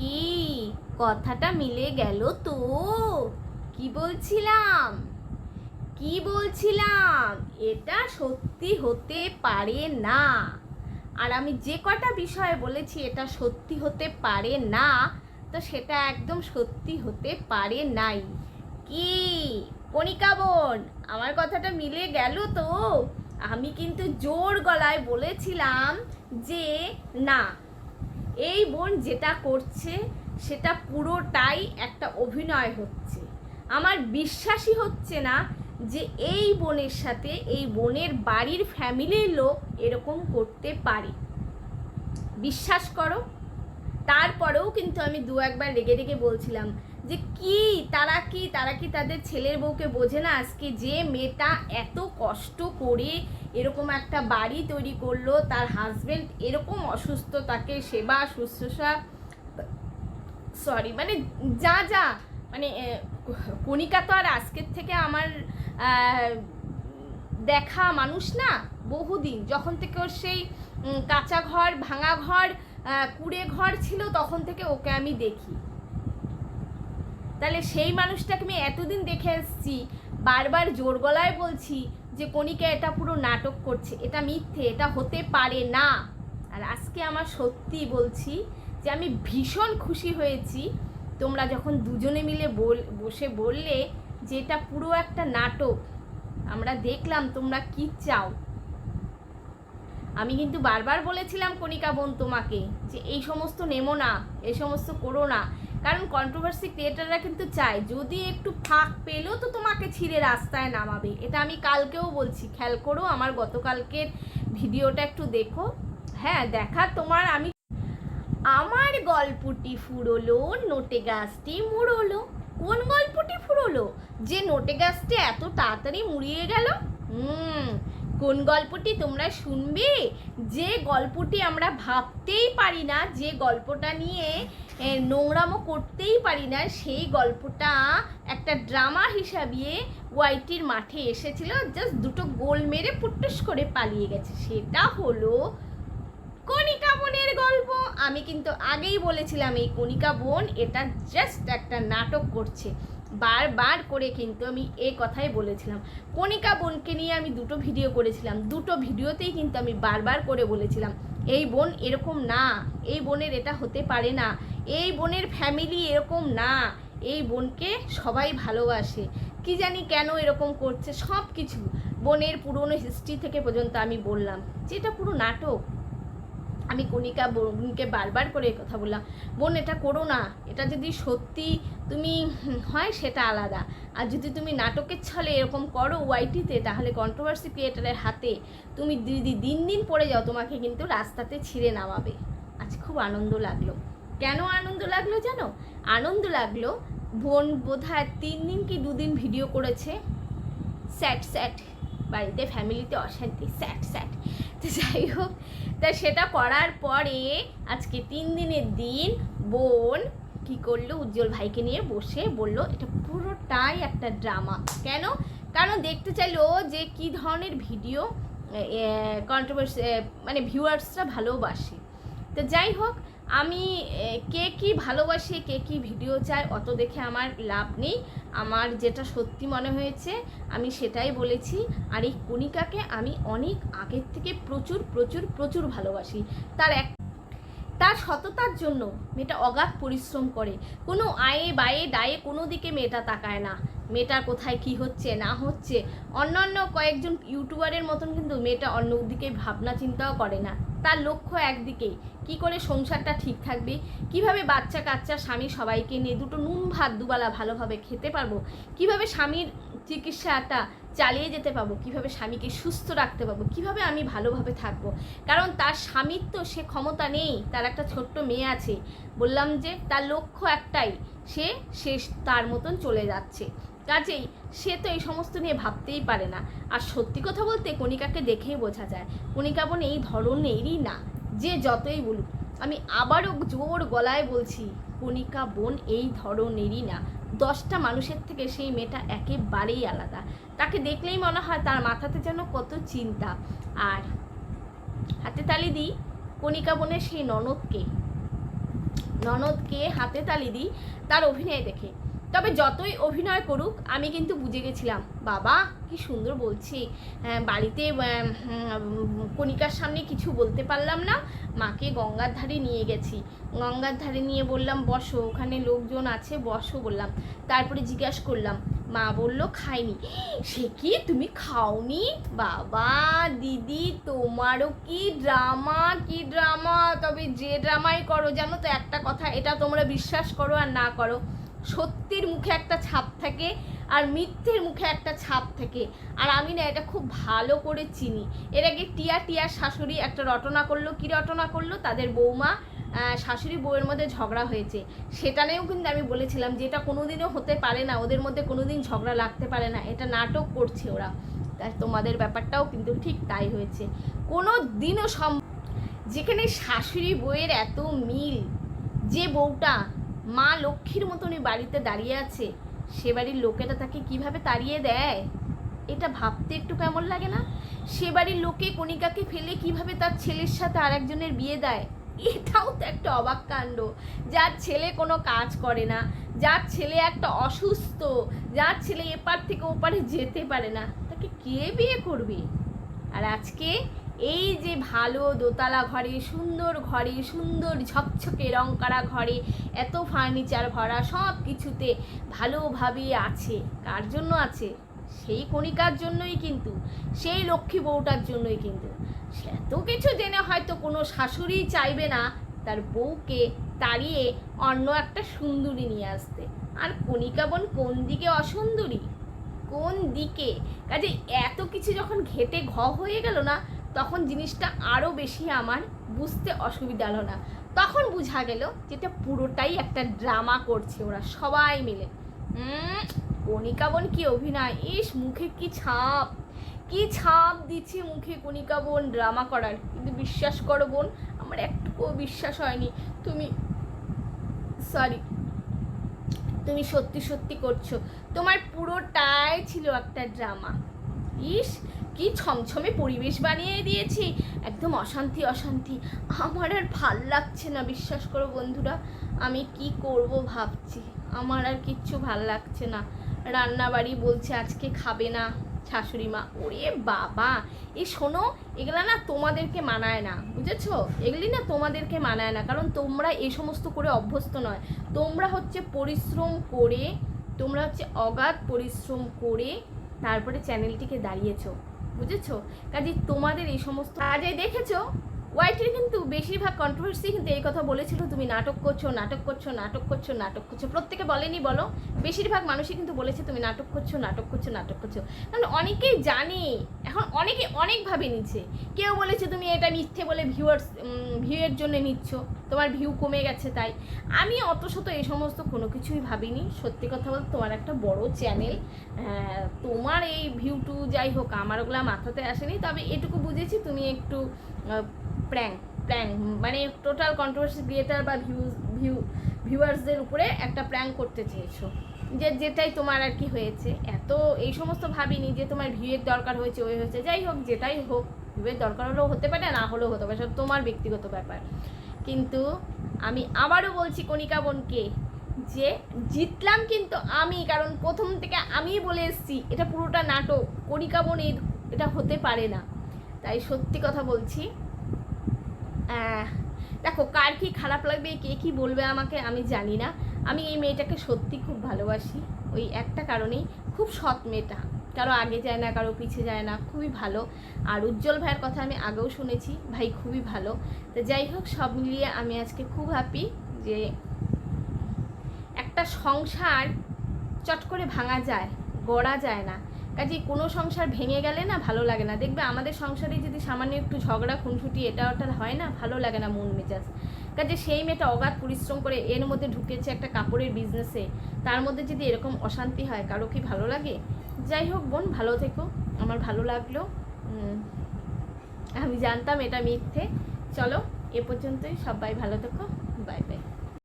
কি? কথাটা মিলে গেল তো। কি বলছিলাম? কি বলছিলাম? এটা সত্যি হতে পারে না। আর আমি যে কটা বিষয়ে বলেছি, এটা সত্যি হতে পারে না। তো সেটা একদম সত্যি হতে পারে নাই। কি? কণিকা বোন, আমার কথাটা মিলে গেল তো? আমি কিন্তু জোর গলায় বলেছিলাম যে, না এই বোন যেটা করছে, সেটা পুরোটাই একটা অভিনয় হচ্ছে। আমার বিশ্বাসই হচ্ছে না যে এই বোনের সাথে এই বোনের বাড়ির ফ্যামিলির লোক এরকম করতে পারে। বিশ্বাস করো। তারপরেও কিন্তু আমি দু একবার রেগে রেগে বলছিলাম যে কি, তারা কি তারা কি তাদের ছেলের বউকে বোঝে না? আজকে যে মেয়েটা এত কষ্ট করে এরকম একটা বাড়ি তৈরি করল, তার হাজবেন্ড এরকম অসুস্থ, তাকে সেবা, শুশ্রূষা সরি মানে যা যা মানে কণিকা তো আর আজকের থেকে আমার দেখা মানুষ না, বহুদিন। যখন থেকে ওর সেই কাঁচা ঘর, ভাঙা ঘর কুড়ে ঘর ছিল, তখন থেকে ওকে আমি দেখি। তাহলে সেই মানুষটাকে আমি এতদিন দেখে এসেছি, বারবার জোর গলায় বলছি যে কণিকা এটা পুরো নাটক করছে, এটা মিথ্যে, এটা হতে পারে না। আর আজকে আমার সত্যি বলছি যে আমি ভীষণ খুশি হয়েছি, তোমরা যখন দুজনে মিলে বল, বসে বললে যে এটা পুরো একটা নাটক, আমরা দেখলাম তোমরা কি চাও। আমি কিন্তু বারবার বলেছিলাম কণিকা বোন তোমাকে যে এই সমস্ত নেমো না, এই সমস্ত করো না। কারণ কন্ট্রোভার্সি ক্রিয়েটাররা কিন্তু চায়, যদি একটু ফাঁক পেলেও তো তোমাকে ছিঁড়ে রাস্তায় নামাবে। এটা আমি কালকেও বলছি। খেয়াল করো, আমার গতকালকের ভিডিওটা একটু দেখো। হ্যাঁ দেখা তোমার আমি, আমার গল্পটি ফুরোলো, নোটে গাছটি মুড়োলো। কোন গল্পটি ফুরোলো? যে নোটে গাছটি এত তাড়াতাড়ি মুড়িয়ে গেল? হুম কোন গল্পটি তোমরা শুনবে? যে গল্পটি আমরা ভাবতেই পারি না, যে গল্পটা নিয়ে নোংরামো করতেই পারি না, সেই গল্পটা একটা ড্রামা হিসাবে ওয়াইটির মাঠে এসেছিল। জাস্ট দুটো গোল মেরে পুট্টুস করে পালিয়ে গেছে। সেটা হলো কণিকা বোনের গল্প। আমি কিন্তু আগেই বলেছিলাম, এই কণিকা বোন এটা জাস্ট একটা নাটক করছে। বারবার করে কিন্তু আমি এই কথাই বলেছিলাম। কণিকা বোনকে নিয়ে আমি দুটো ভিডিও করেছিলাম। দুটো ভিডিওতেই কিন্তু আমি বারবার করে বলেছিলাম, এই বোন এরকম না, এই বোনের এটা হতে পারে না, এই বোনের ফ্যামিলি এরকম না, এই বোনকে সবাই ভালোবাসে। কি জানি কেন এরকম করছে? সব কিছু বোনের পুরনো হিস্ট্রি থেকে পর্যন্ত আমি বললাম। যে এটা পুরো নাটক আমি কণিকা বোনকে বারবার করে কথা বললাম। বোন, এটা করো না। এটা যদি সত্যি তুমি হয়, সেটা আলাদা। আর যদি তুমি নাটকের ছলে এরকম করো ওয়াইটিতে, তাহলে কন্ট্রোভার্সি ক্রিয়েটারের হাতে তুমি দিদি দিন দিন পড়ে যাও, তোমাকে কিন্তু রাস্তাতে ছিঁড়ে নামাবে। আজ খুব আনন্দ লাগল। কেন আনন্দ লাগল জানো? আনন্দ লাগল, বোন বোধহয় তিন দিন কি দুদিন ভিডিও করেছে। স্যাট স্যাট, বাড়িতে ফ্যামিলিতে অশান্তি। স্যাট স্যাট। তো যাই হোক, তা সেটা করার পরে আজকে তিন দিনের দিন বোন কি করল, উজ্জ্বল ভাইকে নিয়ে বসে বলল, এটা পুরোটাই একটা ড্রামা। কেন? কারণ দেখতে চাইলো যে কি ধরনের ভিডিও কন্ট্রোভার্সি মানে ভিউয়ার্সরা ভালোবাসে। তো যাই হোক, আমি কে কি ভালোবাসে, কে কি ভিডিও চায়, অত দেখে আমার লাভ নেই। আমার যেটা সত্যি মনে হয়েছে, আমি সেটাই বলেছি। আর এই কণিকাকে আমি অনেক আগের থেকে প্রচুর প্রচুর প্রচুর ভালোবাসি। তার এক, তার সততার জন্য মেয়েটা অগাধ পরিশ্রম করে। কোনো আয়ে বায়ে ডায়ে কোনো দিকে মেয়েটা তাকায় না। মেয়েটার কোথায় কি হচ্ছে, না হচ্ছে। অন্যান্য কয়েকজন ইউটিউবারের মতন কিন্তু মেয়েটা অন্য দিকে ভাবনা চিন্তাও করে না। তার লক্ষ্য একদিকেই। কি করে সংসারটা ঠিক থাকবে? কীভাবে বাচ্চা কাচ্চা স্বামী সবাইকে নিয়ে দুটো নুন ভাত দুবেলা ভালোভাবে খেতে পারব? কীভাবে স্বামীর চিকিৎসাটা চালিয়ে যেতে পারব? কীভাবে স্বামীকে সুস্থ রাখতে পারব? কীভাবে আমি ভালোভাবে থাকব? কারণ তার স্বামীর তো সে ক্ষমতা নেই, তার একটা ছোট্ট মেয়ে আছে। বললাম যে তার লক্ষ্য একটাই, সে শেষ তার মতন চলে যাচ্ছে। কাজেই সে তো এই সমস্ত নিয়ে ভাবতেই পারে না। আর সত্যি কথা বলতে কণিকাকে দেখেই বোঝা যায়, কণিকা বোন এই ধরনেরই না। যে যতই বলুক, আমি আবারও জোর গলায় বলছি, কণিকা বোন এই ধরনেরই না। দশটা মানুষের থেকে সেই মেয়েটা একেবারেই আলাদা। তাকে দেখলেই মনে হয় তার মাথাতে যেন কত চিন্তা। আর হাতে তালি দিই, কণিকা বোনের সেই ননদকে। ননদকে হাতে তালি দিই, তার অভিনয় দেখে। তবে যতই অভিনয় করুক আমি কিন্তু বুঝে গেছিলাম বাবা কি সুন্দর বলছি। হ্যাঁ, বাড়িতে কণিকার সামনে কিছু বলতে পারলাম না মাকে গঙ্গার ধারে নিয়ে গেছি। গঙ্গার ধারে নিয়ে বললাম বসো ওখানে লোকজন আছে বসো বললাম। তারপরে জিজ্ঞাসা করলাম মা বলল খাইনি। সে কি? তুমি খাওনি? বাবা দিদি তোমারও কি ড্রামা? কি ড্রামা? তবে যে ড্রামাই করো জানো তো একটা কথা এটা তোমরা বিশ্বাস করো আর না করো। সত্যির মুখে একটা ছাপ থাকে আর মিথ্যের মুখে একটা ছাপ থাকে। আর আমি না এটা খুব ভালো করে চিনি। এর আগে টিয়া টিয়ার শাশুড়ি একটা রটনা করল। কি রটনা করল? তাদের বৌমা শাশুড়ি বউয়ের মধ্যে ঝগড়া হয়েছে। সেটা নিয়েও কিন্তু আমি বলেছিলাম যে এটা কোনোদিনও হতে পারে না। ওদের মধ্যে কোনোদিন ঝগড়া লাগতে পারে না। এটা নাটক করছে ওরা। তাই তোমাদের ব্যাপারটাও কিন্তু ঠিক তাই হয়েছে। কোনো দিনও সম যেখানে শাশুড়ি বউয়ের এত মিল, যে বউটা মা লক্ষ্মীর মতনই বাড়িতে দাঁড়িয়ে আছে। সে বাড়ির লোকেরা তাকে কীভাবে তাড়িয়ে দেয়? এটা ভাবতে একটু কেমন লাগে না? সে বাড়ির লোকে কণিকাকে ফেলে কীভাবে তার ছেলের সাথে আর একজনের বিয়ে দেয়? এটাও তো একটা অবাক কাণ্ড। যার ছেলে কোনো কাজ করে না, যার ছেলে একটা অসুস্থ, যার ছেলে এপার থেকে ওপারে যেতে পারে না, তাকে কে বিয়ে করবে? আর আজকে এই যে ভালো দোতলা ঘরে, সুন্দর ঘরে, সুন্দর ঝকঝকে রং করা ঘরে, এত ফার্নিচার ভরা, সব কিছুতে ভালোভাবে আছে। কার জন্য আছে? সেই কণিকার জন্যই কিন্তু, সেই লক্ষ্মী বউটার জন্যই কিন্তু। এত কিছু জেনে হয়তো কোনো শাশুড়ি চাইবে না, তার বউকে তাড়িয়ে অন্য একটা সুন্দরী নিয়ে আসতে। আর কণিকা বোন কোন দিকে অসুন্দরী? কোন দিকে? কাজে এত কিছু যখন ঘেটে ঘ হয়ে গেল না তখন জিনিসটা আরও বেশি আমার বুঝতে অসুবিধা হলো না। তখন বোঝা গেল যেটা পুরোটাই একটা ড্রামা করছে ওরা সবাই মিলে। কণিকা বোন কি অভিনয়? ইস, মুখে কি ছাপ। কি ছাপ দিচ্ছে মুখে কণিকা বোন ড্রামা করার? কিন্তু বিশ্বাস করো বোন, আমার একটুকুও বিশ্বাস হয়নি। তুমি সরি তুমি সত্যি সত্যি করছ। তোমার পুরোটাই ছিল একটা ড্রামা ইস, কি ছমছমে পরিবেশ বানিয়ে দিয়েছি। একদম অশান্তি অশান্তি। আমার আর ভালো লাগছে না, বিশ্বাস করো বন্ধুরা। আমি কি করব ভাবছি। আমার আর কিচ্ছু ভালো লাগছে না। রান্নাবাড়ি বলছে আজকে খাবে না শাশুড়ি মা। ওরে বাবা! এই শোনো, এগুলা না তোমাদেরকে মানায় না, বুঝেছ? এগুলি না তোমাদেরকে মানায় না, কারণ তোমরা এই সমস্ত করে অভ্যস্ত নয়। তোমরা হচ্ছে পরিশ্রম করে, তোমরা হচ্ছে অগাধ পরিশ্রম করে তারপরে চ্যানেলটিকে দাঁড়িয়েছো বুঝেছ? কাজে তোমাদের এই সমস্ত কাজে দেখেছ? ওয়াইটির কিন্তু বেশিরভাগ কন্ট্রোভার্সি কিন্তু এই কথা বলেছিল, তুমি নাটক করছ নাটক করছ নাটক করছ নাটক করছ। প্রত্যেকে বলেনি, বলো। বেশিরভাগ মানুষই কিন্তু বলেছে, তুমি নাটক করছ নাটক করছ নাটক করছ। কারণ অনেকেই জানে, এখন অনেকে অনেকভাবে নিচ্ছে। কেউ বলেছে, তুমি এটা মিথ্যে বলে ভিউয়ার্স ভিউয়ের জন্য নিচ্ছ, তোমার ভিউ কমে গেছে তাই। আমি অত শত এই সমস্ত কোনো কিছুই ভাবিনি। সত্যি কথা বলতে, তোমার একটা বড় চ্যানেল তোমার এই ভিউ টু যাই হোক, আমার ওগুলা মাথাতে আসেনি। তবে এটুকু বুঝেছি, তুমি একটু প্র্যাঙ্ক প্র্যাঙ্ক মানে টোটাল কন্ট্রোভার্সি ক্রিয়েটার বা ভিউ ভিউ ভিউয়ার্সদের উপরে একটা প্র্যাঙ্ক করতে চেয়েছো। যে যেটাই তোমার আর কি হয়েছে, এত এই সমস্ত ভাবিনি যে তোমার ভিউয়ের দরকার হয়েছে, ওই হয়েছে, যাই হোক, যেটাই হোক ভিউয়ের দরকার হলেও হতে পারে, না হলেও হতে পারে, সেটা তোমার ব্যক্তিগত ব্যাপার। কিন্তু আমি আবারও বলছি কণিকা বোনকে যে জিতলাম কিন্তু আমি, কারণ প্রথম থেকে আমি বলে এসেছি, এটা পুরোটা নাটক, কণিকা বোন এটা হতে পারে না। তাই সত্যি কথা বলছি দেখো, কার কি খারাপ লাগবে, কে কি বলবে আমাকে আমি জানি না। আমি এই মেয়েটাকে সত্যি খুব ভালোবাসি। ওই একটা কারণেই খুব সৎ মেয়েটা। কারও আগে যায় না, কারও পিছে যায় না, খুবই ভালো। আর উজ্জ্বল ভাইয়ের কথা আমি আগেও শুনেছি, ভাই খুবই ভালো। তো যাই হোক, সব মিলিয়ে আমি আজকে খুব হ্যাপি যে একটা সংসার চট করে ভাঙা যায়, গড়া যায় না। কাজে কোনো সংসার ভেঙে গেলে না ভালো লাগে না। দেখবে আমাদের সংসারে যদি সামান্য একটু ঝগড়া, খুনসুটি এটা ওটা হয় না, ভালো লাগে না মন মেজাজ। কাজে সেই মেয়েটা অগাধ পরিশ্রম করে এর মধ্যে ঢুকেছে একটা কাপড়ের বিজনেসে তার মধ্যে যদি এরকম অশান্তি হয়, কারও কি ভালো লাগে? যাই হোক বোন, ভালো থেকো। আমার ভালো লাগল। আমি জানতাম এটা মিথ্যে। চলো, এ পর্যন্তই। সবাই ভালো থেকো। Bye bye.